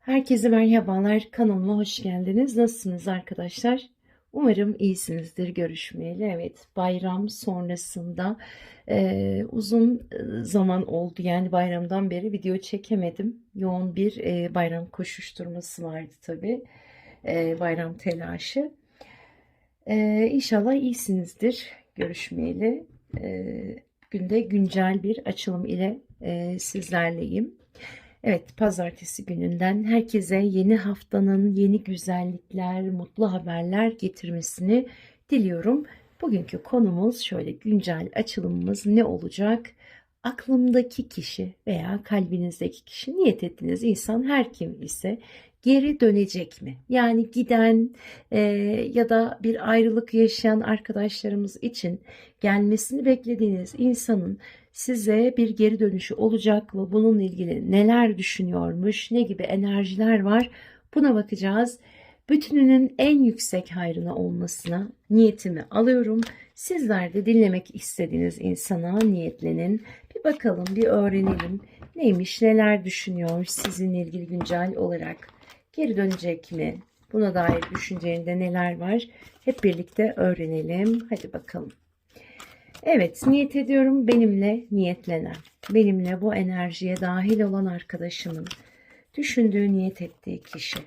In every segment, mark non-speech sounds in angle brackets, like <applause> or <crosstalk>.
Herkese merhabalar. Kanalıma hoş geldiniz. Nasılsınız arkadaşlar? Umarım iyisinizdir görüşmeyeli. Evet, bayram sonrasında e, uzun e, zaman oldu. Yani bayramdan beri video çekemedim. Yoğun bir e, bayram koşuşturması vardı tabii. E, bayram telaşı. E, inşallah iyisinizdir görüşmeyeli. E, günde güncel bir açılım ile e, sizlerleyim. Evet, pazartesi gününden herkese yeni haftanın yeni güzellikler, mutlu haberler getirmesini diliyorum. Bugünkü konumuz şöyle güncel açılımımız ne olacak? Aklımdaki kişi veya kalbinizdeki kişi niyet ettiğiniz insan her kim ise geri dönecek mi? Yani giden e, ya da bir ayrılık yaşayan arkadaşlarımız için gelmesini beklediğiniz insanın size bir geri dönüşü olacak mı? Bununla ilgili neler düşünüyormuş? Ne gibi enerjiler var? Buna bakacağız. Bütününün en yüksek hayrına olmasına niyetimi alıyorum. Sizler de dinlemek istediğiniz insana niyetlenin. Bir bakalım, bir öğrenelim. Neymiş, neler düşünüyor sizinle ilgili güncel olarak? Geri dönecek mi? Buna dair düşüncelerinde neler var? Hep birlikte öğrenelim. Hadi bakalım. Evet, niyet ediyorum benimle niyetlenen, benimle bu enerjiye dahil olan arkadaşımın düşündüğü, niyet ettiği kişi.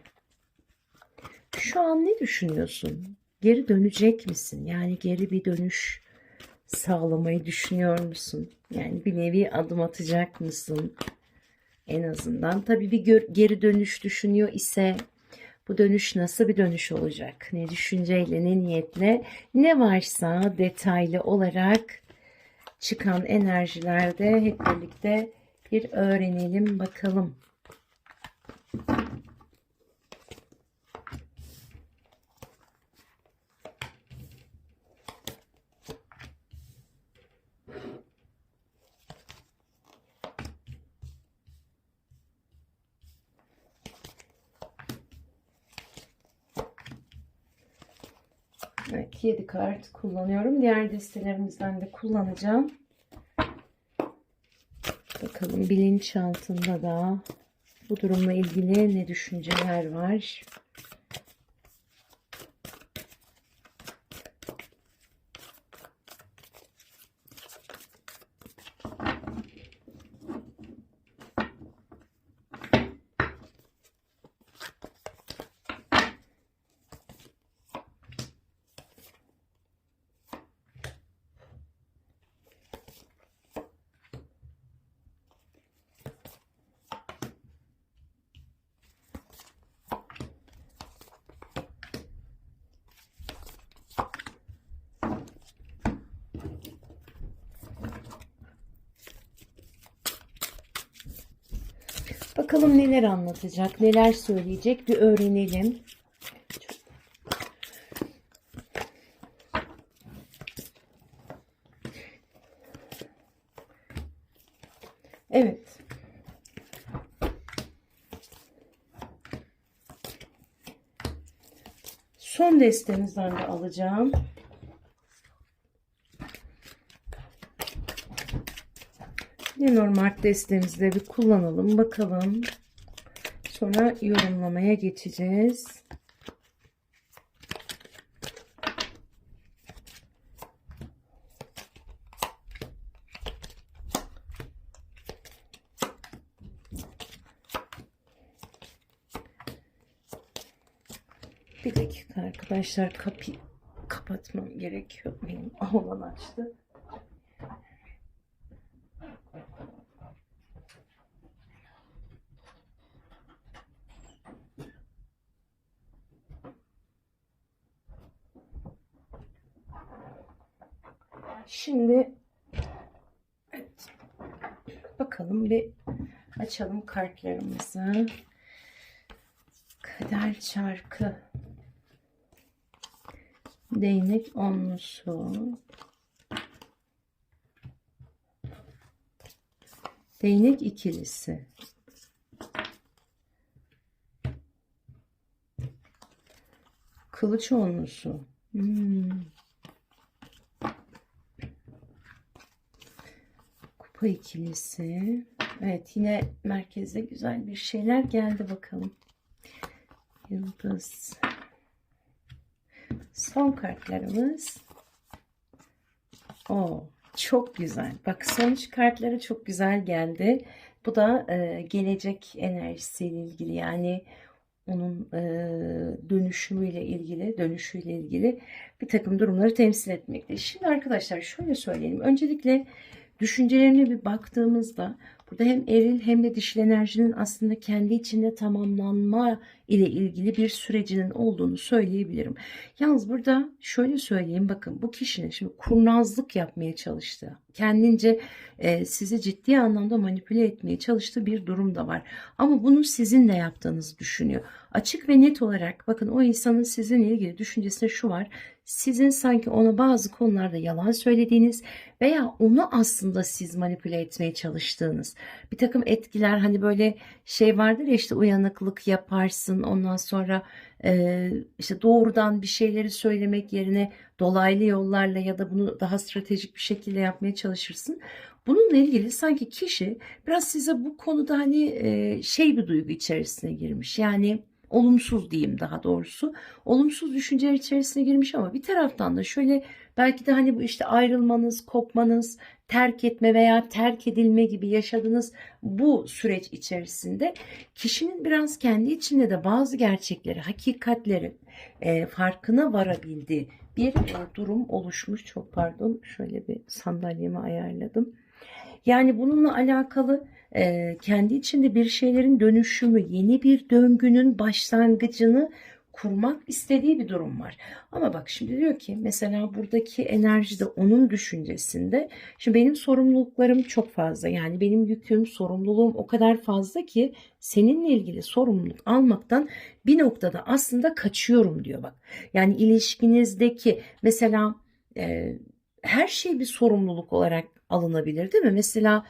Şu an ne düşünüyorsun? Geri dönecek misin? Yani geri bir dönüş sağlamayı düşünüyor musun? Yani bir nevi adım atacak mısın? En azından tabii bir geri dönüş düşünüyor ise bu dönüş nasıl bir dönüş olacak? Ne düşünceyle, ne niyetle, ne varsa detaylı olarak çıkan enerjilerde hep birlikte bir öğrenelim bakalım. Evet, 7 kart kullanıyorum. Diğer destelerimizden de kullanacağım. Bakalım bilinçaltında da bu durumla ilgili ne düşünceler var? Bakalım neler anlatacak, neler söyleyecek bir öğrenelim. Evet. Son destemizden de alacağım. Lenormand destemizde bir kullanalım bakalım. Sonra yorumlamaya geçeceğiz. Bir dakika arkadaşlar kapıyı kapatmam gerekiyor. Benim oğlan açtı. Şimdi evet, bakalım bir açalım kartlarımızı. Kader çarkı. Değnek onlusu. Değnek ikilisi. Kılıç onlusu. Hmm. Kupa ikilisi. Evet yine merkezde güzel bir şeyler geldi bakalım. Yıldız. Son kartlarımız. O çok güzel. Bak sonuç kartları çok güzel geldi. Bu da e, gelecek enerjisiyle ilgili yani onun e, dönüşümüyle ilgili, dönüşüyle ilgili bir takım durumları temsil etmekte. Şimdi arkadaşlar şöyle söyleyelim. Öncelikle düşüncelerine bir baktığımızda burada hem eril hem de dişil enerjinin aslında kendi içinde tamamlanma ile ilgili bir sürecinin olduğunu söyleyebilirim. Yalnız burada şöyle söyleyeyim bakın bu kişinin şimdi kurnazlık yapmaya çalıştığı, kendince e, sizi ciddi anlamda manipüle etmeye çalıştığı bir durum da var. Ama bunu sizin de yaptığınızı düşünüyor. Açık ve net olarak bakın o insanın sizinle ilgili düşüncesinde şu var. Sizin sanki ona bazı konularda yalan söylediğiniz veya onu aslında siz manipüle etmeye çalıştığınız bir takım etkiler hani böyle şey vardır ya işte uyanıklık yaparsın ondan sonra e, işte doğrudan bir şeyleri söylemek yerine dolaylı yollarla ya da bunu daha stratejik bir şekilde yapmaya çalışırsın. Bununla ilgili sanki kişi biraz size bu konuda hani e, şey bir duygu içerisine girmiş. Yani olumsuz diyeyim daha doğrusu. Olumsuz düşünceler içerisine girmiş ama bir taraftan da şöyle belki de hani bu işte ayrılmanız, kopmanız, terk etme veya terk edilme gibi yaşadığınız bu süreç içerisinde kişinin biraz kendi içinde de bazı gerçekleri, hakikatleri e, farkına varabildiği bir durum oluşmuş. Çok pardon şöyle bir sandalyemi ayarladım. Yani bununla alakalı e, kendi içinde bir şeylerin dönüşümü, yeni bir döngünün başlangıcını kurmak istediği bir durum var. Ama bak şimdi diyor ki mesela buradaki enerji de onun düşüncesinde. Şimdi benim sorumluluklarım çok fazla. Yani benim yüküm, sorumluluğum o kadar fazla ki seninle ilgili sorumluluk almaktan bir noktada aslında kaçıyorum diyor bak. Yani ilişkinizdeki mesela e, her şey bir sorumluluk olarak alınabilir değil mi? Mesela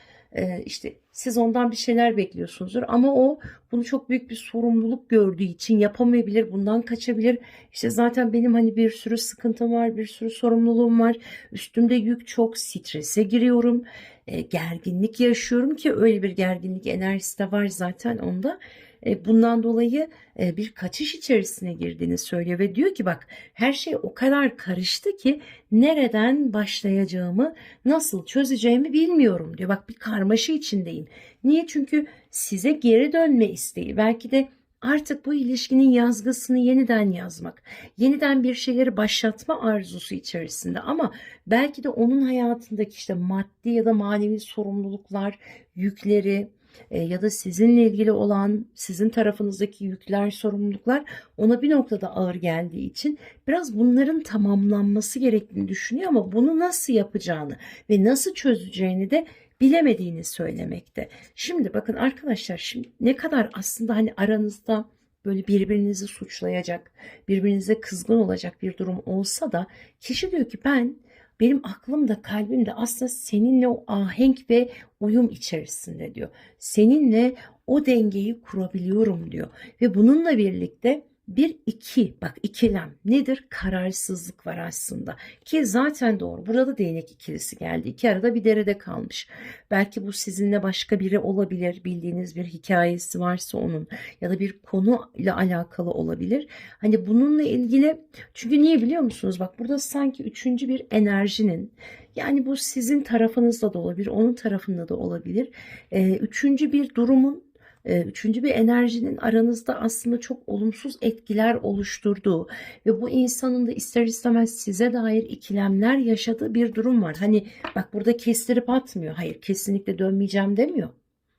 işte siz ondan bir şeyler bekliyorsunuzdur ama o bunu çok büyük bir sorumluluk gördüğü için yapamayabilir, bundan kaçabilir. İşte zaten benim hani bir sürü sıkıntım var, bir sürü sorumluluğum var. Üstümde yük çok, strese giriyorum, e, gerginlik yaşıyorum ki öyle bir gerginlik enerjisi de var zaten onda. E, bundan dolayı e, bir kaçış içerisine girdiğini söylüyor ve diyor ki bak her şey o kadar karıştı ki nereden başlayacağımı nasıl çözeceğimi bilmiyorum diyor. Bak bir karmaşa içindeyim. Niye? Çünkü size geri dönme isteği belki de artık bu ilişkinin yazgısını yeniden yazmak, yeniden bir şeyleri başlatma arzusu içerisinde ama belki de onun hayatındaki işte maddi ya da manevi sorumluluklar, yükleri, ya da sizinle ilgili olan sizin tarafınızdaki yükler, sorumluluklar ona bir noktada ağır geldiği için biraz bunların tamamlanması gerektiğini düşünüyor ama bunu nasıl yapacağını ve nasıl çözeceğini de bilemediğini söylemekte. Şimdi bakın arkadaşlar şimdi ne kadar aslında hani aranızda böyle birbirinizi suçlayacak, birbirinize kızgın olacak bir durum olsa da kişi diyor ki ben benim aklım da kalbim de aslında seninle o ahenk ve uyum içerisinde diyor. Seninle o dengeyi kurabiliyorum diyor. Ve bununla birlikte bir iki bak ikilem nedir? Kararsızlık var aslında ki zaten doğru. Burada da değnek ikilisi geldi. İki arada bir derede kalmış. Belki bu sizinle başka biri olabilir. Bildiğiniz bir hikayesi varsa onun ya da bir konu ile alakalı olabilir. Hani bununla ilgili çünkü niye biliyor musunuz? Bak burada sanki üçüncü bir enerjinin yani bu sizin tarafınızda da olabilir, onun tarafında da olabilir. Ee, üçüncü bir durumun üçüncü bir enerjinin aranızda aslında çok olumsuz etkiler oluşturduğu ve bu insanın da ister istemez size dair ikilemler yaşadığı bir durum var. Hani bak burada kestirip atmıyor. Hayır kesinlikle dönmeyeceğim demiyor.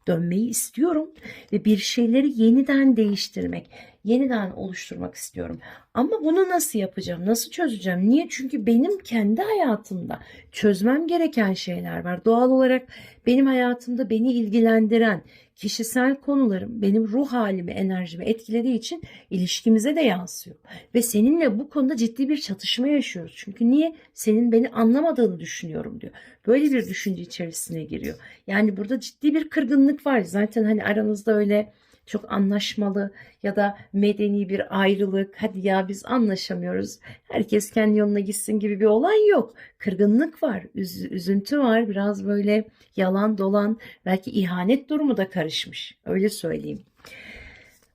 Dönmeyi istiyorum ve bir şeyleri yeniden değiştirmek, yeniden oluşturmak istiyorum. Ama bunu nasıl yapacağım? Nasıl çözeceğim? Niye? Çünkü benim kendi hayatımda çözmem gereken şeyler var. Doğal olarak benim hayatımda beni ilgilendiren kişisel konularım benim ruh halimi, enerjimi etkilediği için ilişkimize de yansıyor. Ve seninle bu konuda ciddi bir çatışma yaşıyoruz. Çünkü niye? Senin beni anlamadığını düşünüyorum diyor. Böyle bir düşünce içerisine giriyor. Yani burada ciddi bir kırgınlık var. Zaten hani aranızda öyle çok anlaşmalı ya da medeni bir ayrılık. Hadi ya biz anlaşamıyoruz. Herkes kendi yoluna gitsin gibi bir olay yok. Kırgınlık var, üz- üzüntü var. Biraz böyle yalan dolan, belki ihanet durumu da karışmış. Öyle söyleyeyim.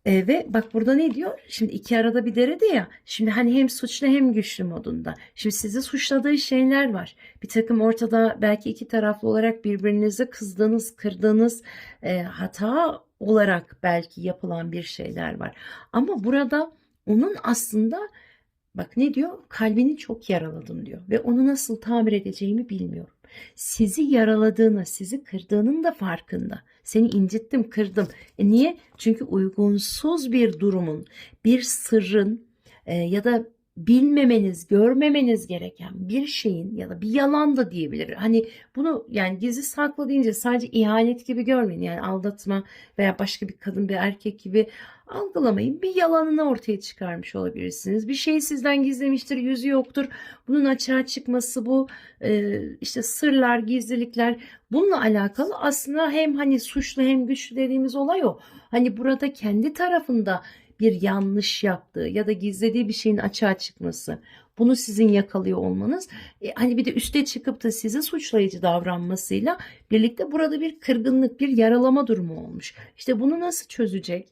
E, ve bak burada ne diyor? Şimdi iki arada bir derede ya. Şimdi hani hem suçlu hem güçlü modunda. Şimdi sizi suçladığı şeyler var. Bir takım ortada belki iki taraflı olarak birbirinize kızdığınız, kırdığınız e, hata olarak belki yapılan bir şeyler var. Ama burada onun aslında bak ne diyor? Kalbini çok yaraladım diyor. Ve onu nasıl tamir edeceğimi bilmiyorum. Sizi yaraladığını, sizi kırdığının da farkında. Seni incittim, kırdım. E niye? Çünkü uygunsuz bir durumun, bir sırrın e, ya da bilmemeniz, görmemeniz gereken bir şeyin ya da bir yalan da diyebilir. Hani bunu yani gizli saklı deyince sadece ihanet gibi görmeyin. Yani aldatma veya başka bir kadın bir erkek gibi algılamayın. Bir yalanını ortaya çıkarmış olabilirsiniz. Bir şey sizden gizlemiştir, yüzü yoktur. Bunun açığa çıkması bu e, işte sırlar, gizlilikler bununla alakalı aslında hem hani suçlu hem güçlü dediğimiz olay o. Hani burada kendi tarafında bir yanlış yaptığı ya da gizlediği bir şeyin açığa çıkması. Bunu sizin yakalıyor olmanız. E, hani bir de üste çıkıp da sizi suçlayıcı davranmasıyla birlikte burada bir kırgınlık, bir yaralama durumu olmuş. İşte bunu nasıl çözecek?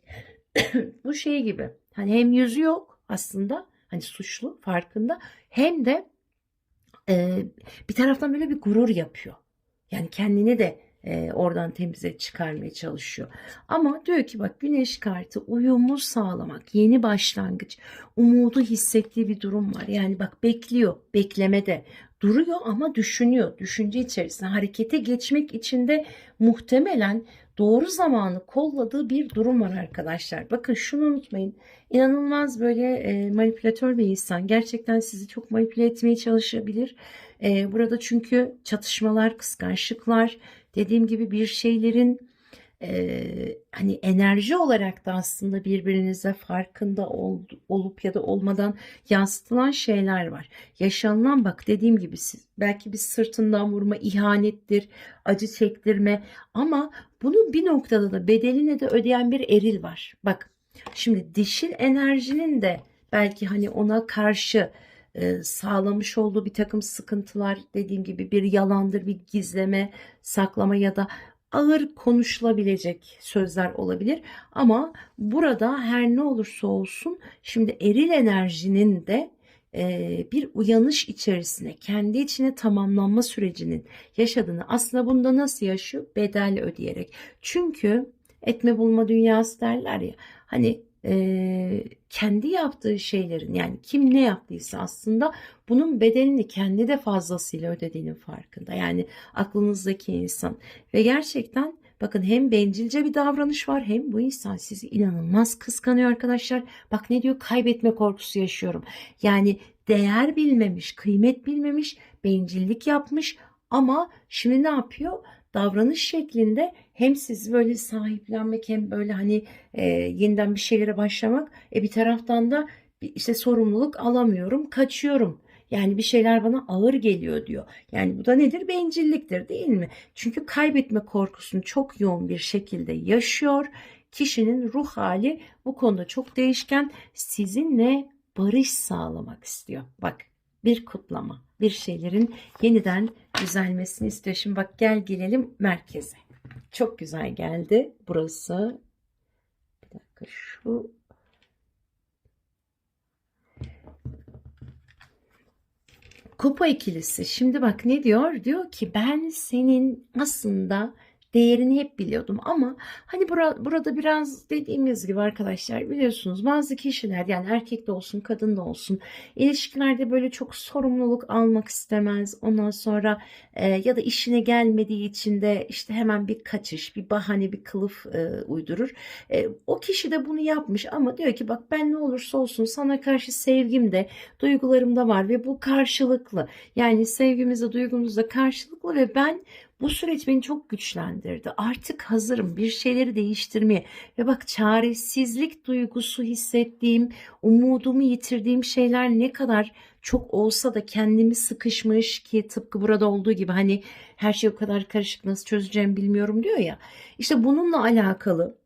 <coughs> Bu şey gibi. Hani hem yüzü yok aslında hani suçlu farkında hem de e, bir taraftan böyle bir gurur yapıyor. Yani kendini de e, oradan temize çıkarmaya çalışıyor. Ama diyor ki bak güneş kartı uyumu sağlamak, yeni başlangıç, umudu hissettiği bir durum var. Yani bak bekliyor, beklemede duruyor ama düşünüyor. Düşünce içerisinde harekete geçmek için de muhtemelen doğru zamanı kolladığı bir durum var arkadaşlar. Bakın şunu unutmayın. İnanılmaz böyle e, manipülatör bir insan. Gerçekten sizi çok manipüle etmeye çalışabilir. E, burada çünkü çatışmalar, kıskançlıklar, dediğim gibi bir şeylerin hani enerji olarak da aslında birbirinize farkında ol, olup ya da olmadan yansıtılan şeyler var. Yaşanılan bak dediğim gibi siz, belki bir sırtından vurma, ihanettir, acı çektirme ama bunun bir noktada da bedelini de ödeyen bir eril var. Bak şimdi dişil enerjinin de belki hani ona karşı sağlamış olduğu bir takım sıkıntılar dediğim gibi bir yalandır, bir gizleme, saklama ya da ağır konuşulabilecek sözler olabilir. Ama burada her ne olursa olsun şimdi eril enerjinin de e, bir uyanış içerisine kendi içine tamamlanma sürecinin yaşadığını aslında bunda nasıl yaşıyor? Bedel ödeyerek. Çünkü etme bulma dünyası derler ya hani kendi yaptığı şeylerin yani kim ne yaptıysa aslında bunun bedelini kendi de fazlasıyla ödediğinin farkında. Yani aklınızdaki insan ve gerçekten bakın hem bencilce bir davranış var hem bu insan sizi inanılmaz kıskanıyor arkadaşlar. Bak ne diyor kaybetme korkusu yaşıyorum. Yani değer bilmemiş, kıymet bilmemiş, bencillik yapmış ama şimdi ne yapıyor? davranış şeklinde hem sizi böyle sahiplenmek hem böyle hani e, yeniden bir şeylere başlamak e, bir taraftan da işte sorumluluk alamıyorum kaçıyorum. Yani bir şeyler bana ağır geliyor diyor. Yani bu da nedir? Bencilliktir değil mi? Çünkü kaybetme korkusunu çok yoğun bir şekilde yaşıyor. Kişinin ruh hali bu konuda çok değişken. Sizinle barış sağlamak istiyor. Bak bir kutlama, bir şeylerin yeniden düzelmesini istiyor. Şimdi bak gel gelelim merkeze. Çok güzel geldi burası. Bir dakika şu Kupa ikilisi. Şimdi bak ne diyor? Diyor ki ben senin aslında değerini hep biliyordum ama hani bura, burada biraz dediğimiz gibi arkadaşlar biliyorsunuz bazı kişiler yani erkek de olsun kadın da olsun ilişkilerde böyle çok sorumluluk almak istemez. Ondan sonra e, ya da işine gelmediği için de işte hemen bir kaçış bir bahane bir kılıf e, uydurur. E, o kişi de bunu yapmış ama diyor ki bak ben ne olursa olsun sana karşı sevgim de duygularım da var ve bu karşılıklı. Yani sevgimiz de duygumuz da karşılıklı ve ben bu süreç beni çok güçlendirdi. Artık hazırım bir şeyleri değiştirmeye ve bak çaresizlik duygusu hissettiğim, umudumu yitirdiğim şeyler ne kadar çok olsa da kendimi sıkışmış ki tıpkı burada olduğu gibi hani her şey o kadar karışık nasıl çözeceğim bilmiyorum diyor ya. İşte bununla alakalı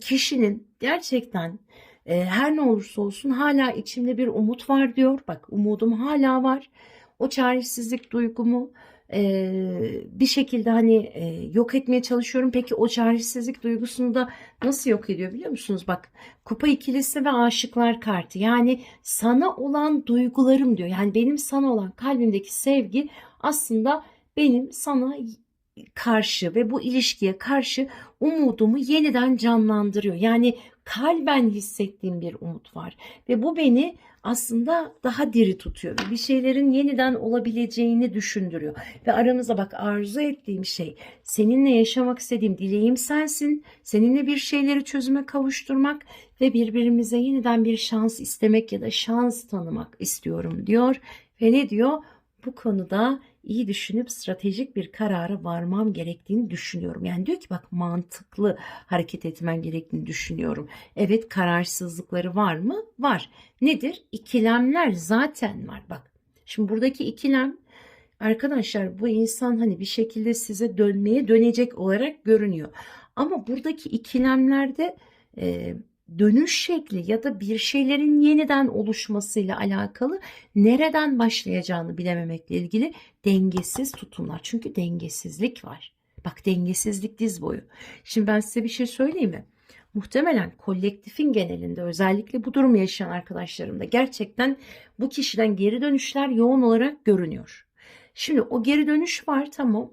kişinin gerçekten e, her ne olursa olsun hala içimde bir umut var diyor. Bak umudum hala var. O çaresizlik duygumu e, bir şekilde hani e, yok etmeye çalışıyorum. Peki o çaresizlik duygusunu da nasıl yok ediyor biliyor musunuz? Bak kupa ikilisi ve aşıklar kartı. Yani sana olan duygularım diyor. Yani benim sana olan kalbimdeki sevgi aslında benim sana karşı ve bu ilişkiye karşı umudumu yeniden canlandırıyor. Yani kalben hissettiğim bir umut var ve bu beni aslında daha diri tutuyor bir şeylerin yeniden olabileceğini düşündürüyor. Ve aramızda bak arzu ettiğim şey seninle yaşamak istediğim dileğim sensin. Seninle bir şeyleri çözüme kavuşturmak ve birbirimize yeniden bir şans istemek ya da şans tanımak istiyorum diyor. Ve ne diyor? Bu konuda iyi düşünüp stratejik bir karara varmam gerektiğini düşünüyorum. Yani diyor ki bak mantıklı hareket etmen gerektiğini düşünüyorum. Evet kararsızlıkları var mı? Var. Nedir? İkilemler zaten var. Bak şimdi buradaki ikilem arkadaşlar bu insan hani bir şekilde size dönmeye dönecek olarak görünüyor. Ama buradaki ikilemlerde e, dönüş şekli ya da bir şeylerin yeniden oluşmasıyla alakalı nereden başlayacağını bilememekle ilgili dengesiz tutumlar. Çünkü dengesizlik var. Bak dengesizlik diz boyu. Şimdi ben size bir şey söyleyeyim mi? Muhtemelen kolektifin genelinde özellikle bu durumu yaşayan arkadaşlarımda gerçekten bu kişiden geri dönüşler yoğun olarak görünüyor. Şimdi o geri dönüş var tamam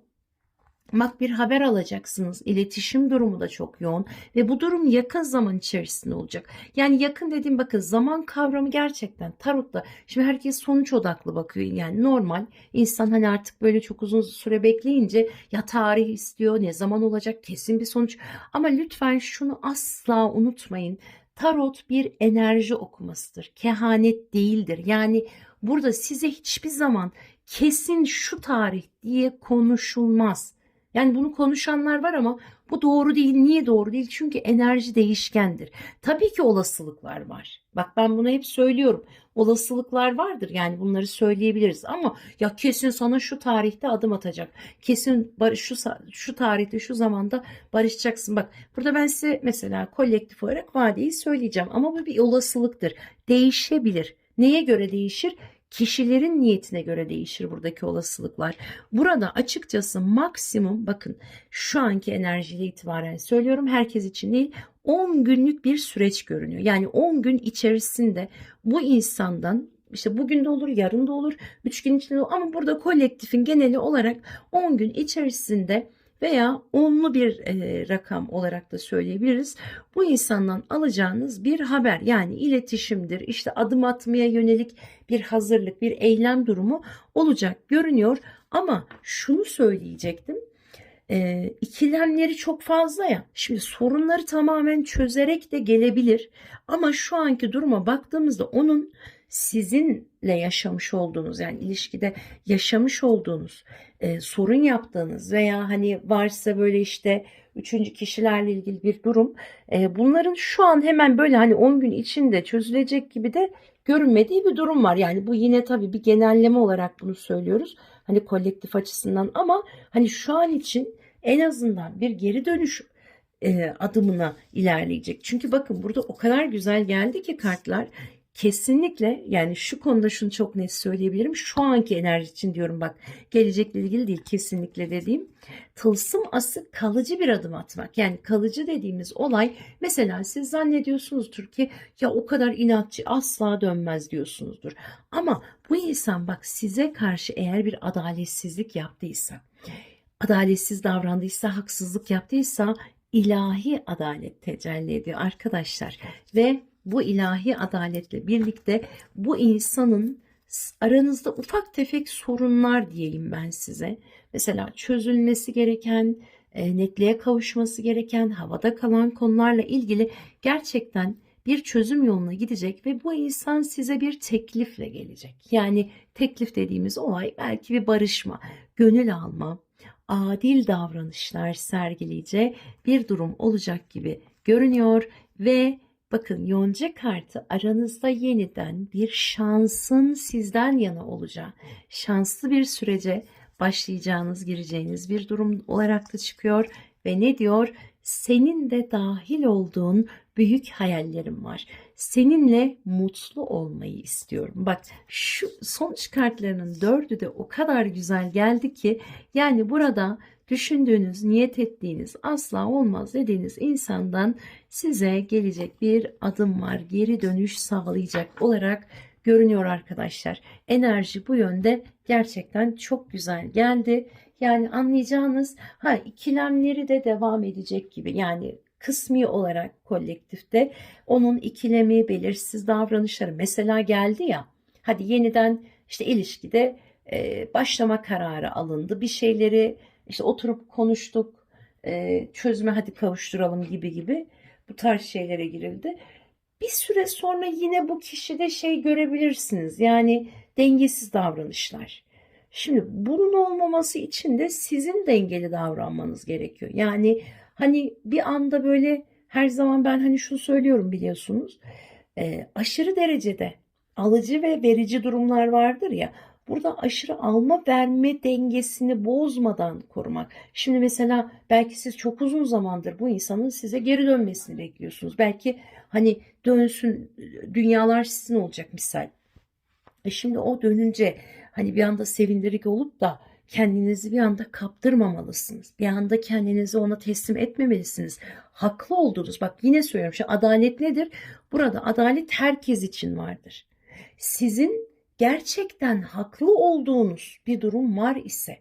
Bak bir haber alacaksınız. İletişim durumu da çok yoğun ve bu durum yakın zaman içerisinde olacak. Yani yakın dediğim bakın zaman kavramı gerçekten tarotta. Şimdi herkes sonuç odaklı bakıyor. Yani normal insan hani artık böyle çok uzun süre bekleyince ya tarih istiyor ne zaman olacak kesin bir sonuç. Ama lütfen şunu asla unutmayın. Tarot bir enerji okumasıdır. Kehanet değildir. Yani burada size hiçbir zaman kesin şu tarih diye konuşulmaz. Yani bunu konuşanlar var ama bu doğru değil. Niye doğru değil? Çünkü enerji değişkendir. Tabii ki olasılıklar var. Bak ben bunu hep söylüyorum. Olasılıklar vardır. Yani bunları söyleyebiliriz ama ya kesin sana şu tarihte adım atacak. Kesin şu şu tarihte şu zamanda barışacaksın. Bak burada ben size mesela kolektif olarak vadeyi söyleyeceğim ama bu bir olasılıktır. Değişebilir. Neye göre değişir? Kişilerin niyetine göre değişir buradaki olasılıklar. Burada açıkçası maksimum bakın şu anki enerjiyle itibaren söylüyorum herkes için değil 10 günlük bir süreç görünüyor. Yani 10 gün içerisinde bu insandan işte bugün de olur, yarın da olur, 3 gün içinde de olur ama burada kolektifin geneli olarak 10 gün içerisinde veya onlu bir e, rakam olarak da söyleyebiliriz. Bu insandan alacağınız bir haber yani iletişimdir işte adım atmaya yönelik bir hazırlık bir eylem durumu olacak görünüyor ama şunu söyleyecektim e, ikilemleri çok fazla ya. Şimdi sorunları tamamen çözerek de gelebilir. Ama şu anki duruma baktığımızda onun sizinle yaşamış olduğunuz yani ilişkide yaşamış olduğunuz e, sorun yaptığınız veya hani varsa böyle işte üçüncü kişilerle ilgili bir durum e, bunların şu an hemen böyle hani 10 gün içinde çözülecek gibi de görünmediği bir durum var. Yani bu yine tabii bir genelleme olarak bunu söylüyoruz. Hani kolektif açısından ama hani şu an için en azından bir geri dönüş e, adımına ilerleyecek. Çünkü bakın burada o kadar güzel geldi ki kartlar kesinlikle yani şu konuda şunu çok net söyleyebilirim. Şu anki enerji için diyorum bak gelecekle ilgili değil kesinlikle dediğim. Tılsım ası kalıcı bir adım atmak. Yani kalıcı dediğimiz olay mesela siz zannediyorsunuzdur ki ya o kadar inatçı asla dönmez diyorsunuzdur. Ama bu insan bak size karşı eğer bir adaletsizlik yaptıysa, adaletsiz davrandıysa, haksızlık yaptıysa ilahi adalet tecelli ediyor arkadaşlar. Ve bu ilahi adaletle birlikte bu insanın aranızda ufak tefek sorunlar diyeyim ben size. Mesela çözülmesi gereken, e, netliğe kavuşması gereken, havada kalan konularla ilgili gerçekten bir çözüm yoluna gidecek ve bu insan size bir teklifle gelecek. Yani teklif dediğimiz olay belki bir barışma, gönül alma, adil davranışlar sergileyeceği bir durum olacak gibi görünüyor ve Bakın yonca kartı aranızda yeniden bir şansın sizden yana olacağı, şanslı bir sürece başlayacağınız, gireceğiniz bir durum olarak da çıkıyor. Ve ne diyor? senin de dahil olduğun büyük hayallerim var. Seninle mutlu olmayı istiyorum. Bak şu sonuç kartlarının dördü de o kadar güzel geldi ki yani burada düşündüğünüz, niyet ettiğiniz, asla olmaz dediğiniz insandan size gelecek bir adım var. Geri dönüş sağlayacak olarak görünüyor arkadaşlar. Enerji bu yönde gerçekten çok güzel geldi. Yani anlayacağınız ha ikilemleri de devam edecek gibi. Yani kısmi olarak kolektifte onun ikilemi, belirsiz davranışları mesela geldi ya. Hadi yeniden işte ilişkide e, başlama kararı alındı. Bir şeyleri işte oturup konuştuk, e, çözüme hadi kavuşturalım gibi gibi bu tarz şeylere girildi. Bir süre sonra yine bu kişide şey görebilirsiniz. Yani dengesiz davranışlar. Şimdi bunun olmaması için de sizin dengeli davranmanız gerekiyor. Yani hani bir anda böyle her zaman ben hani şunu söylüyorum biliyorsunuz. E, aşırı derecede alıcı ve verici durumlar vardır ya. Burada aşırı alma verme dengesini bozmadan korumak. Şimdi mesela belki siz çok uzun zamandır bu insanın size geri dönmesini bekliyorsunuz. Belki hani dönsün dünyalar sizin olacak misal. E şimdi o dönünce hani bir anda sevindirik olup da kendinizi bir anda kaptırmamalısınız. Bir anda kendinizi ona teslim etmemelisiniz. Haklı oldunuz. Bak yine söylüyorum. Şu adalet nedir? Burada adalet herkes için vardır. Sizin gerçekten haklı olduğunuz bir durum var ise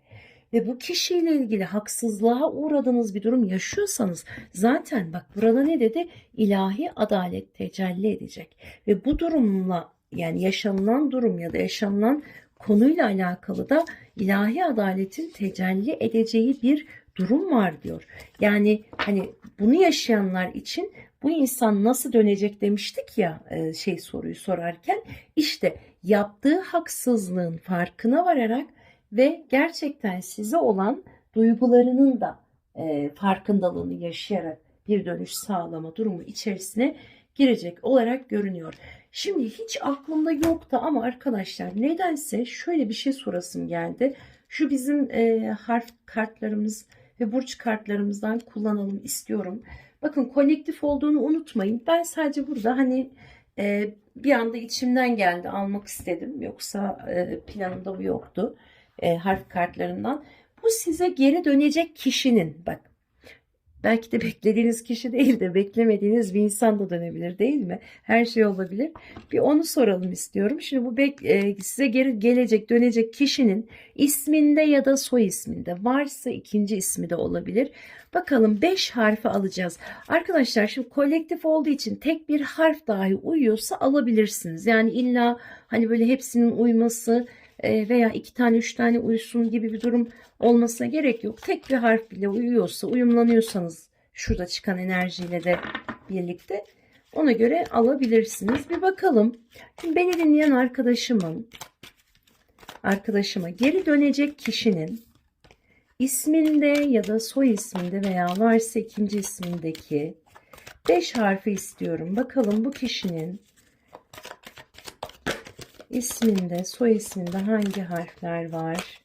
ve bu kişiyle ilgili haksızlığa uğradığınız bir durum yaşıyorsanız zaten bak burada ne dedi? İlahi adalet tecelli edecek. Ve bu durumla yani yaşanılan durum ya da yaşanılan konuyla alakalı da ilahi adaletin tecelli edeceği bir durum var diyor. Yani hani bunu yaşayanlar için bu insan nasıl dönecek demiştik ya e, şey soruyu sorarken işte yaptığı haksızlığın farkına vararak ve gerçekten size olan duygularının da e, farkındalığını yaşayarak bir dönüş sağlama durumu içerisine girecek olarak görünüyor. Şimdi hiç aklımda yoktu ama arkadaşlar nedense şöyle bir şey sorasım geldi. Şu bizim e, harf kartlarımız ve burç kartlarımızdan kullanalım istiyorum. Bakın kolektif olduğunu unutmayın. Ben sadece burada hani e, bir anda içimden geldi almak istedim. Yoksa e, planımda bu yoktu. E, harf kartlarından. Bu size geri dönecek kişinin bak belki de beklediğiniz kişi değil de beklemediğiniz bir insan da dönebilir değil mi? Her şey olabilir. Bir onu soralım istiyorum. Şimdi bu bek, e, size geri gelecek dönecek kişinin isminde ya da soy isminde varsa ikinci ismi de olabilir. Bakalım 5 harfi alacağız. Arkadaşlar şimdi kolektif olduğu için tek bir harf dahi uyuyorsa alabilirsiniz. Yani illa hani böyle hepsinin uyması veya iki tane üç tane uyusun gibi bir durum olmasına gerek yok. Tek bir harf bile uyuyorsa, uyumlanıyorsanız şurada çıkan enerjiyle de birlikte ona göre alabilirsiniz. Bir bakalım. Şimdi beni dinleyen arkadaşımın arkadaşıma geri dönecek kişinin isminde ya da soy isminde veya varsa ikinci ismindeki 5 harfi istiyorum. Bakalım bu kişinin isminde, soy isminde hangi harfler var?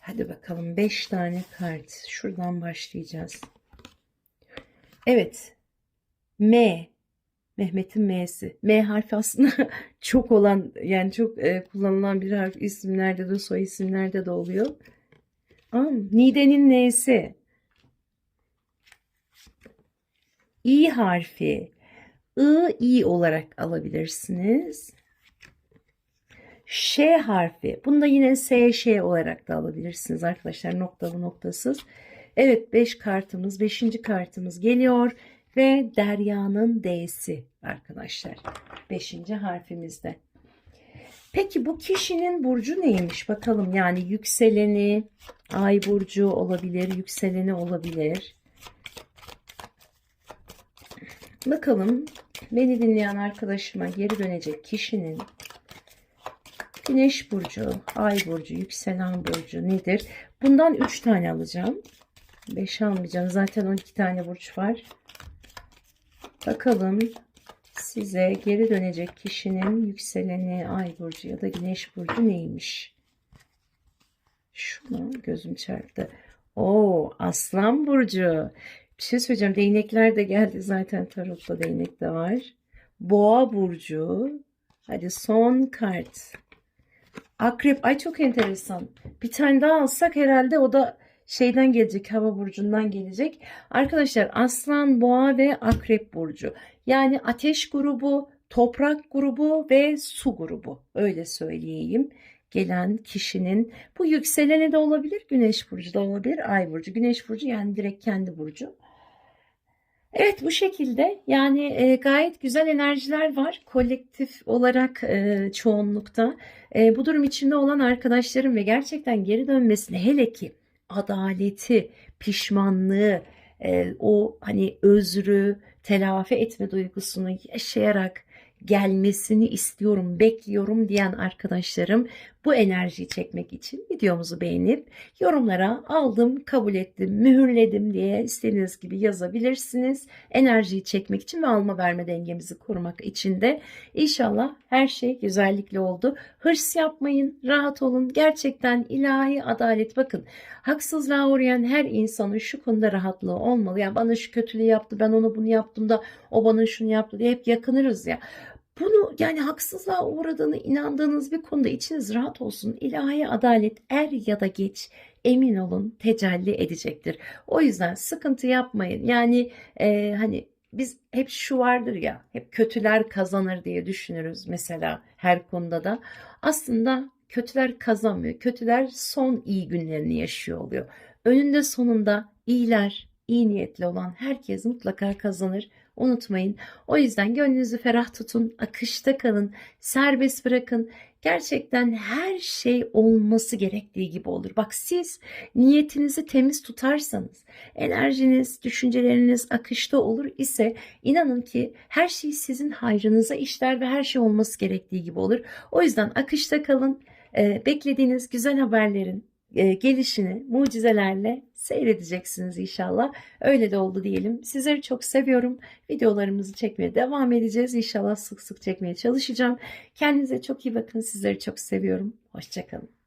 Hadi bakalım 5 tane kart. Şuradan başlayacağız. Evet. M. Mehmet'in M'si. M harfi aslında <laughs> çok olan yani çok e, kullanılan bir harf isimlerde de soy isimlerde de oluyor. Aa, Nide'nin N'si. İ harfi I, I olarak alabilirsiniz. Ş harfi. Bunu da yine S, Ş olarak da alabilirsiniz arkadaşlar. Noktalı noktasız. Evet 5 kartımız, 5. kartımız geliyor. Ve Derya'nın D'si arkadaşlar. 5. harfimizde. Peki bu kişinin burcu neymiş bakalım. Yani yükseleni, ay burcu olabilir, yükseleni olabilir. Bakalım beni dinleyen arkadaşıma geri dönecek kişinin Güneş burcu, ay burcu, yükselen burcu nedir? Bundan 3 tane alacağım. 5 almayacağım. Zaten 12 tane burç var. Bakalım size geri dönecek kişinin yükseleni ay burcu ya da güneş burcu neymiş? Şuna gözüm çarptı. Oo, Aslan burcu. Bir şey söyleyeceğim. Değnekler de geldi zaten tarotta değnek de var. Boğa burcu. Hadi son kart. Akrep. Ay çok enteresan. Bir tane daha alsak herhalde o da şeyden gelecek. Hava burcundan gelecek. Arkadaşlar Aslan, Boğa ve Akrep burcu. Yani ateş grubu, toprak grubu ve su grubu. Öyle söyleyeyim. Gelen kişinin bu yükseleni de olabilir, güneş burcu da olabilir, ay burcu. Güneş burcu yani direkt kendi burcu. Evet bu şekilde yani e, gayet güzel enerjiler var kolektif olarak e, çoğunlukta. E, bu durum içinde olan arkadaşlarım ve gerçekten geri dönmesini hele ki adaleti, pişmanlığı, e, o hani özrü telafi etme duygusunu yaşayarak gelmesini istiyorum, bekliyorum diyen arkadaşlarım bu enerjiyi çekmek için videomuzu beğenip yorumlara aldım, kabul ettim, mühürledim diye istediğiniz gibi yazabilirsiniz. Enerjiyi çekmek için ve alma verme dengemizi korumak için de inşallah her şey güzellikle oldu. Hırs yapmayın, rahat olun. Gerçekten ilahi adalet bakın. Haksızlığa uğrayan her insanın şu konuda rahatlığı olmalı. Ya bana şu kötülüğü yaptı, ben onu bunu yaptım da o bana şunu yaptı diye hep yakınırız ya. Bunu yani haksızlığa uğradığını inandığınız bir konuda içiniz rahat olsun. İlahi adalet er ya da geç emin olun tecelli edecektir. O yüzden sıkıntı yapmayın. Yani e, hani biz hep şu vardır ya hep kötüler kazanır diye düşünürüz mesela her konuda da. Aslında kötüler kazanmıyor. Kötüler son iyi günlerini yaşıyor oluyor. Önünde sonunda iyiler, iyi niyetli olan herkes mutlaka kazanır. Unutmayın. O yüzden gönlünüzü ferah tutun, akışta kalın, serbest bırakın. Gerçekten her şey olması gerektiği gibi olur. Bak siz niyetinizi temiz tutarsanız, enerjiniz, düşünceleriniz akışta olur ise inanın ki her şey sizin hayrınıza işler ve her şey olması gerektiği gibi olur. O yüzden akışta kalın. Ee, beklediğiniz güzel haberlerin gelişini mucizelerle seyredeceksiniz inşallah. Öyle de oldu diyelim. Sizleri çok seviyorum. Videolarımızı çekmeye devam edeceğiz. İnşallah sık sık çekmeye çalışacağım. Kendinize çok iyi bakın. Sizleri çok seviyorum. Hoşçakalın.